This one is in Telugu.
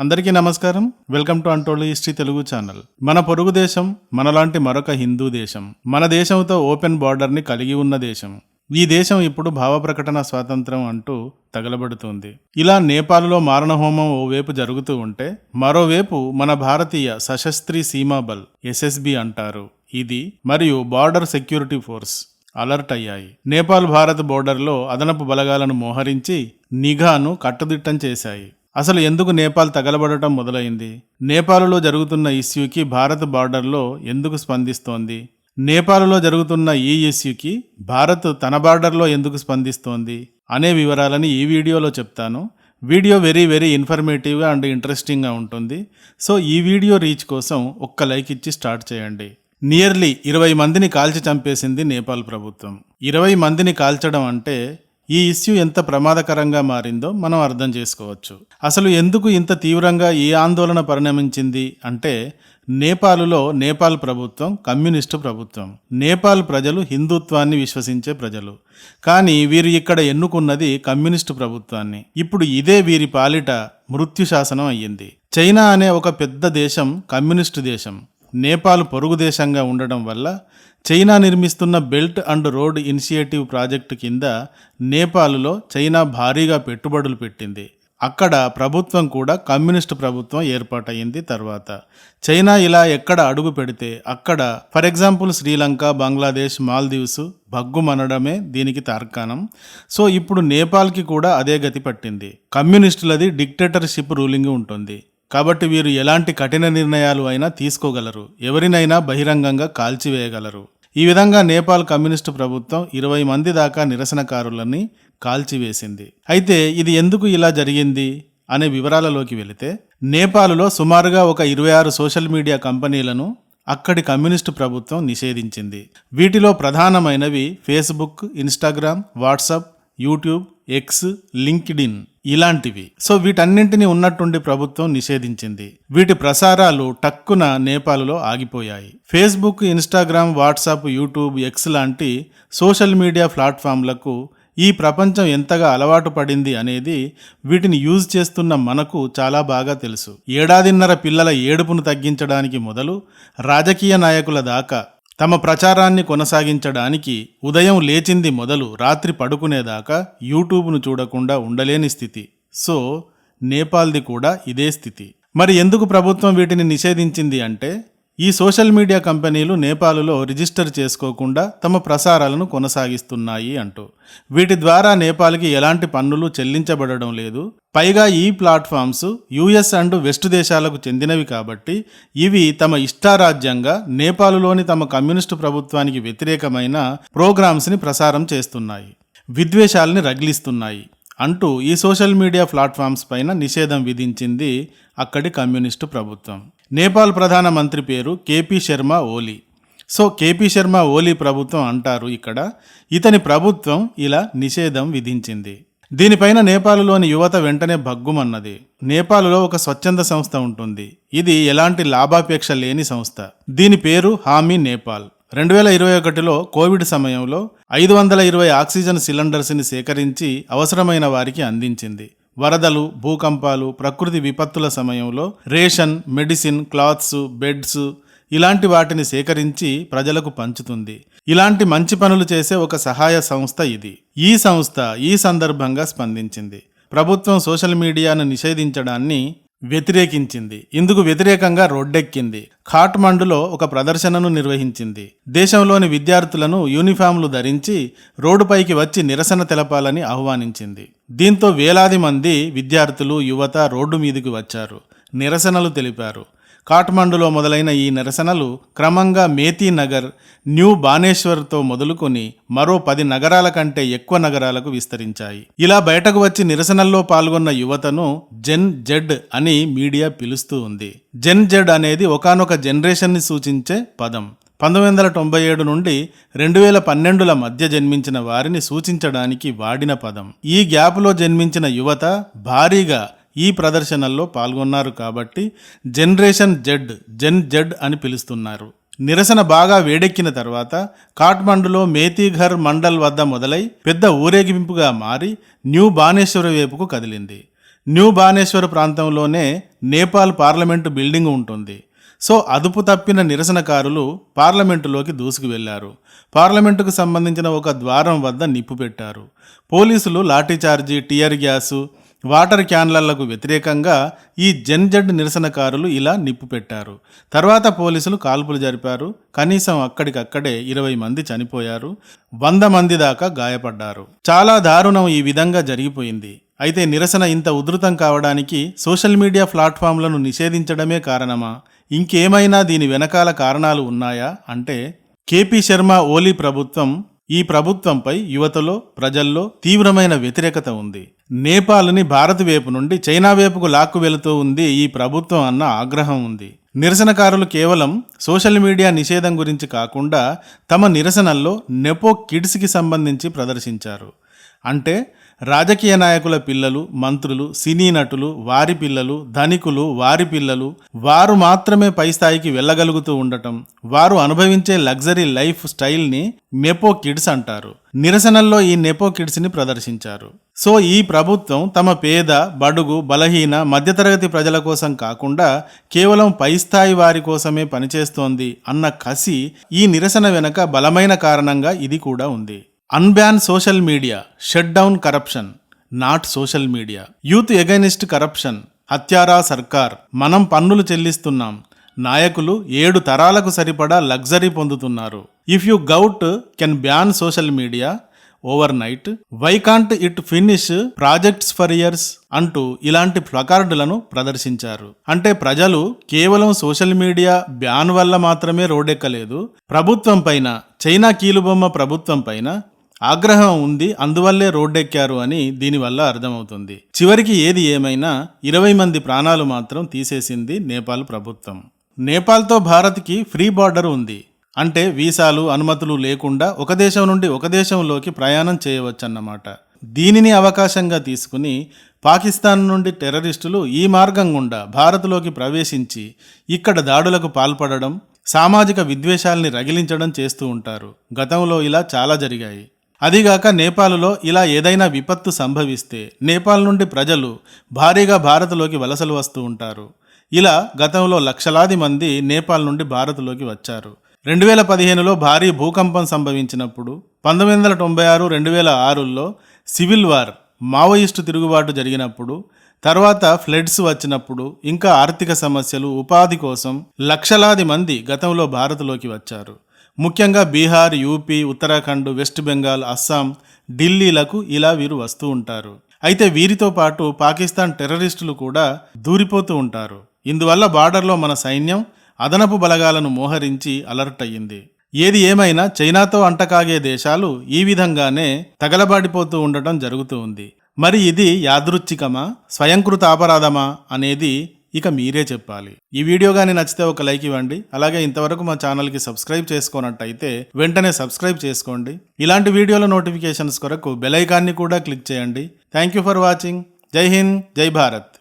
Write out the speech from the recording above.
అందరికీ నమస్కారం. వెల్కమ్ టు అంటోళ్ళు హిస్టరీ తెలుగు ఛానల్. మన పొరుగు దేశం మనలాంటి మరొక హిందూ దేశం. మన దేశంతో ఓపెన్ బార్డర్ని కలిగి ఉన్న దేశం. ఈ దేశం ఇప్పుడు భావ ప్రకటన స్వాతంత్రం అంటూ తగలబడుతుంది. ఇలా నేపాల్లో మారణహోమం ఓవైపు జరుగుతూ ఉంటే మరోవైపు మన భారతీయ సశస్త్రీ సీమాబల్ ఎస్ఎస్బి అంటారు. ఇది మరియు బార్డర్ సెక్యూరిటీ ఫోర్స్ అలర్ట్ అయ్యాయి. నేపాల్ భారత్ బోర్డర్లో అదనపు బలగాలను మోహరించి నిఘాను కట్టుదిట్టం చేశాయి. అసలు ఎందుకు నేపాల్ తగలబడటం మొదలైంది? నేపాల్లో జరుగుతున్న ఇష్యూకి భారత్ బార్డర్లో ఎందుకు స్పందిస్తోంది? నేపాల్లో జరుగుతున్న ఈ ఇష్యూకి భారత్ తన బార్డర్లో ఎందుకు స్పందిస్తోంది? అనే వివరాలని ఈ వీడియోలో చెప్తాను. వీడియో వెరీ వెరీ ఇన్ఫర్మేటివ్గా అండ్ ఇంట్రెస్టింగ్గా ఉంటుంది. సో ఈ వీడియో రీచ్ కోసం ఒక్క లైక్ ఇచ్చి స్టార్ట్ చేయండి. నియర్లీ ఇరవై మందిని కాల్చి చంపేసింది నేపాల్ ప్రభుత్వం. ఇరవై మందిని కాల్చడం అంటే ఈ ఇష్యూ ఎంత ప్రమాదకరంగా మారిందో మనం అర్థం చేసుకోవచ్చు. అసలు ఎందుకు ఇంత తీవ్రంగా ఈ ఆందోళన పరిణమించింది అంటే నేపాలులో నేపాల్ ప్రభుత్వం కమ్యూనిస్టు ప్రభుత్వం. నేపాల్ ప్రజలు హిందుత్వాన్ని విశ్వసించే ప్రజలు. కానీ వీరు ఇక్కడ ఎన్నుకున్నది కమ్యూనిస్టు ప్రభుత్వాన్ని. ఇప్పుడు ఇదే వీరి పాలిట మృత్యు శాసనం అయ్యింది. చైనా అనే ఒక పెద్ద దేశం కమ్యూనిస్టు దేశం. నేపాల్ పొరుగు దేశంగా ఉండడం వల్ల చైనా నిర్మిస్తున్న belt and road initiative project కింద నేపాల్లో చైనా భారీగా పెట్టుబడులు పెట్టింది. అక్కడ ప్రభుత్వం కూడా కమ్యూనిస్టు ప్రభుత్వం ఏర్పాటయింది తర్వాత. చైనా ఇలా ఎక్కడ అడుగు పెడితే అక్కడ ఫర్ ఎగ్జాంపుల్ శ్రీలంక బంగ్లాదేశ్ మాల్దీవ్స్ భగ్గుమనడమే దీనికి తార్కాణం. సో ఇప్పుడు నేపాల్కి కూడా అదే గతి పట్టింది. కమ్యూనిస్టులది డిక్టేటర్షిప్ రూలింగ్ ఉంటుంది. కాబట్టి వీరు ఎలాంటి కఠిన నిర్ణయాలు అయినా తీసుకోగలరు. ఎవరినైనా బహిరంగంగా కాల్చివేయగలరు. ఈ విధంగా నేపాల్ కమ్యూనిస్టు ప్రభుత్వం ఇరవై మంది దాకా నిరసనకారులని కాల్చివేసింది. అయితే ఇది ఎందుకు ఇలా జరిగింది? అనే వివరాలలోకి వెళితే నేపాల్లో సుమారుగా ఒక ఇరవై ఆరు సోషల్ మీడియా కంపెనీలను అక్కడి కమ్యూనిస్టు ప్రభుత్వం నిషేధించింది. వీటిలో ప్రధానమైనవి Facebook Instagram WhatsApp YouTube X LinkedIn ఇలాంటివి. సో వీటన్నింటినీ ఉన్నట్టుండి ప్రభుత్వం నిషేధించింది. వీటి ప్రసారాలు టక్కున నేపాల్లో ఆగిపోయాయి. Facebook Instagram WhatsApp YouTube X లాంటి సోషల్ మీడియా ప్లాట్ఫామ్లకు ఈ ప్రపంచం ఎంతగా అలవాటు పడింది అనేది వీటిని యూజ్ చేస్తున్న మనకు చాలా బాగా తెలుసు. ఏడాదిన్నర పిల్లల ఏడుపును తగ్గించడానికి మొదలు రాజకీయ నాయకుల దాకా తమ ప్రచారాన్ని కొనసాగించడానికి ఉదయం లేచింది మొదలు రాత్రి పడుకునేదాకా యూట్యూబ్ను చూడకుండా ఉండలేని స్థితి. సో నేపాల్ది కూడా ఇదే స్థితి. మరి ఎందుకు ప్రభుత్వం వీటిని నిషేధించింది అంటే ఈ సోషల్ మీడియా కంపెనీలు నేపాల్లో రిజిస్టర్ చేసుకోకుండా తమ ప్రసారాలను కొనసాగిస్తున్నాయి అంటూ. వీటి ద్వారా నేపాల్కి ఎలాంటి పన్నులు చెల్లించబడడం లేదు. పైగా ఈ ప్లాట్ఫామ్స్ యుఎస్ అండ్ వెస్ట్ దేశాలకు చెందినవి కాబట్టి ఇవి తమ ఇష్టారాజ్యంగా నేపాల్లోని తమ కమ్యూనిస్టు ప్రభుత్వానికి వ్యతిరేకమైన ప్రోగ్రామ్స్ని ప్రసారం చేస్తున్నాయి. విద్వేషాలని రగిలిస్తున్నాయి. అంటూ ఈ సోషల్ మీడియా ప్లాట్ఫామ్స్ పైన నిషేధం విధించింది అక్కడి కమ్యూనిస్టు ప్రభుత్వం. నేపాల్ ప్రధానమంత్రి పేరు KP Sharma Oli. So KP Sharma Oli ప్రభుత్వం అంటారు ఇక్కడ. ఇతని ప్రభుత్వం ఇలా నిషేధం విధించింది. దీనిపైన నేపాల్లోని యువత వెంటనే భగ్గుమన్నది. నేపాల్లో ఒక స్వచ్ఛంద సంస్థ ఉంటుంది. ఇది ఎలాంటి లాభాపేక్ష లేని సంస్థ. దీని పేరు హామీ నేపాల్. రెండు వేల ఇరవై ఒకటిలో కోవిడ్ సమయంలో ఐదు వందల ఇరవై ఆక్సిజన్ సిలిండర్స్ని సేకరించి అవసరమైన వారికి అందించింది. వరదలు భూకంపాలు ప్రకృతి విపత్తుల సమయంలో రేషన్ మెడిసిన్ క్లాత్స్ బెడ్స్ ఇలాంటి వాటిని సేకరించి ప్రజలకు పంచుతుంది. ఇలాంటి మంచి పనులు చేసే ఒక సహాయ సంస్థ ఇది. ఈ సంస్థ ఈ సందర్భంగా స్పందించింది. ప్రభుత్వం సోషల్ మీడియాను నిషేధించడాన్ని వ్యతిరేకించింది. ఇందుకు వ్యతిరేకంగా రోడ్డెక్కింది. ఖాట్మండులో ఒక ప్రదర్శనను నిర్వహించింది. దేశంలోని విద్యార్థులను యూనిఫామ్లు ధరించి రోడ్డుపైకి వచ్చి నిరసన తెలపాలని ఆహ్వానించింది. దీంతో వేలాది మంది విద్యార్థులు యువత రోడ్డు మీదకి వచ్చారు. నిరసనలు తెలిపారు. కాఠ్మండులో మొదలైన ఈ నిరసనలు క్రమంగా మేతీ నగర్ న్యూ బానేశ్వర్తో మొదలుకొని మరో పది నగరాల కంటే ఎక్కువ నగరాలకు విస్తరించాయి. ఇలా బయటకు వచ్చి నిరసనల్లో పాల్గొన్న యువతను జెన్ జెడ్ అని మీడియా పిలుస్తూ ఉంది. జెన్ జెడ్ అనేది ఒకనొక జనరేషన్ని సూచించే పదం. పంతొమ్మిది వందల తొంభై ఏడు నుండి రెండు వేల పన్నెండుల మధ్య జన్మించిన వారిని సూచించడానికి వాడిన పదం. ఈ గ్యాప్లో జన్మించిన యువత భారీగా ఈ ప్రదర్శనల్లో పాల్గొన్నారు కాబట్టి జనరేషన్ జెడ్ జెన్ జెడ్ అని పిలుస్తున్నారు. నిరసన బాగా వేడెక్కిన తర్వాత కాఠ్మండులో మేతీఘర్ మండల్ వద్ద మొదలై పెద్ద ఊరేగింపుగా మారి న్యూ బానేశ్వర వైపుకు కదిలింది. న్యూ బానేశ్వర్ ప్రాంతంలోనే నేపాల్ పార్లమెంటు బిల్డింగ్ ఉంటుంది. సో అదుపు తప్పిన నిరసనకారులు పార్లమెంటులోకి దూసుకు వెళ్ళారు. పార్లమెంటుకు సంబంధించిన ఒక ద్వారం వద్ద నిప్పు పెట్టారు. పోలీసులు లాఠీచార్జీ టియర్ గ్యాసు వాటర్ క్యాన్లలకు వ్యతిరేకంగా ఈ జెన్జెడ్ నిరసనకారులు ఇలా నిప్పు పెట్టారు. తర్వాత పోలీసులు కాల్పులు జరిపారు. కనీసం అక్కడికక్కడే ఇరవై మంది చనిపోయారు. వంద మంది దాకా గాయపడ్డారు. చాలా దారుణం ఈ విధంగా జరిగిపోయింది. అయితే నిరసన ఇంత ఉధృతం కావడానికి సోషల్ మీడియా ప్లాట్ఫామ్లను నిషేధించడమే కారణమా? ఇంకేమైనా దీని వెనకాల కారణాలు ఉన్నాయా? అంటే కేపీ శర్మ ఓలీ ప్రభుత్వం ఈ ప్రభుత్వంపై యువతలో ప్రజల్లో తీవ్రమైన వ్యతిరేకత ఉంది. నేపాల్ని భారత్ వైపు నుండి చైనా వైపుకు లాక్కు వెళుతూ ఉంది ఈ ప్రభుత్వం అన్న ఆగ్రహం ఉంది. నిరసనకారులు కేవలం సోషల్ మీడియా నిషేధం గురించి కాకుండా తమ నిరసనల్లో నెపో కిడ్స్కి సంబంధించి ప్రదర్శించారు. అంటే రాజకీయ నాయకుల పిల్లలు మంత్రులు సినీ నటులు వారి పిల్లలు ధనికులు వారి పిల్లలు వారు మాత్రమే పై స్థాయికి వెళ్ళగలుగుతూ ఉండటం వారు అనుభవించే లగ్జరీ లైఫ్ స్టైల్ని నెపో కిడ్స్ అంటారు. నిరసనల్లో ఈ నెపో కిడ్స్ని ప్రదర్శించారు. సో ఈ ప్రభుత్వం తమ పేద బడుగు బలహీన మధ్యతరగతి ప్రజల కోసం కాకుండా కేవలం పై స్థాయి వారి కోసమే పనిచేస్తోంది అన్న కసి ఈ నిరసన వెనక బలమైన కారణంగా ఇది కూడా ఉంది. Unban social media shut down corruption not social media youth against corruption హత్యారా సర్కార్ మనం పన్నులు చెల్లిస్తున్నాం నాయకులు ఏడు తరాలకు సరిపడా లగ్జరీ పొందుతున్నారు. If you govt can ban social media overnight why can't it finish projects for years అంటూ ఇలాంటి ప్లకార్డులను ప్రదర్శించారు అంటే ప్రజలు కేవలం సోషల్ మీడియా బ్యాన్ వల్ల మాత్రమే రోడెక్కలేదు ప్రభుత్వం పైన చైనా కీలుబొమ్మ ప్రభుత్వం పైన ఆగ్రహం ఉంది అందువల్లే రోడ్డెక్కారు అని దీనివల్ల అర్థమవుతుంది. చివరికి ఏది ఏమైనా ఇరవై మంది ప్రాణాలు మాత్రం తీసేసింది నేపాల్ ప్రభుత్వం. నేపాల్తో భారత్కి ఫ్రీ బార్డర్ ఉంది. అంటే వీసాలు అనుమతులు లేకుండా ఒక దేశం నుండి ఒక దేశంలోకి ప్రయాణం చేయవచ్చన్నమాట. దీనిని అవకాశంగా తీసుకుని పాకిస్తాన్ నుండి టెర్రరిస్టులు ఈ మార్గం గుండా భారత్లోకి ప్రవేశించి ఇక్కడ దాడులకు పాల్పడడం సామాజిక విద్వేషాల్ని రగిలించడం చేస్తూ ఉంటారు. గతంలో ఇలా చాలా జరిగాయి. అదిగాక నేపాల్లో ఇలా ఏదైనా విపత్తు సంభవిస్తే నేపాల్ నుండి ప్రజలు భారీగా భారత్లోకి వలసలు వస్తూ ఉంటారు. ఇలా గతంలో లక్షలాది మంది నేపాల్ నుండి భారత్లోకి వచ్చారు. రెండు వేల పదిహేనులో భారీ భూకంపం సంభవించినప్పుడు పంతొమ్మిది వందల తొంభై ఆరు రెండు వేల ఆరులో సివిల్ వార్ మావోయిస్టు తిరుగుబాటు జరిగినప్పుడు తర్వాత ఫ్లడ్స్ వచ్చినప్పుడు ఇంకా ఆర్థిక సమస్యలు ఉపాధి కోసం లక్షలాది మంది గతంలో భారత్లోకి వచ్చారు. ముఖ్యంగా బీహార్ యూపీ ఉత్తరాఖండ్ వెస్ట్ బెంగాల్ అస్సాం ఢిల్లీలకు ఇలా వీరు వస్తూ ఉంటారు. అయితే వీరితో పాటు పాకిస్తాన్ టెర్రరిస్టులు కూడా దూరిపోతూ ఉంటారు. ఇందువల్ల బార్డర్లో మన సైన్యం అదనపు బలగాలను మోహరించి అలర్ట్ అయ్యింది. ఏది ఏమైనా చైనాతో అంటకాగే దేశాలు ఈ విధంగానే తగలబాడిపోతూ ఉండటం జరుగుతూ ఉంది. మరి ఇది యాదృచ్ఛికమా? స్వయంకృత అపరాధమా అనేది ఇక మీరే చెప్పాలి. ఈ వీడియో కానీ నచ్చితే ఒక లైక్ ఇవ్వండి. అలాగే ఇంతవరకు మా ఛానల్కి సబ్స్క్రైబ్ చేసుకోనట్టయితే వెంటనే సబ్స్క్రైబ్ చేసుకోండి. ఇలాంటి వీడియోల నోటిఫికేషన్స్ కొరకు బెల్ ఐకాన్ని కూడా క్లిక్ చేయండి. Thank you for watching. జై హింద్ జై భారత్.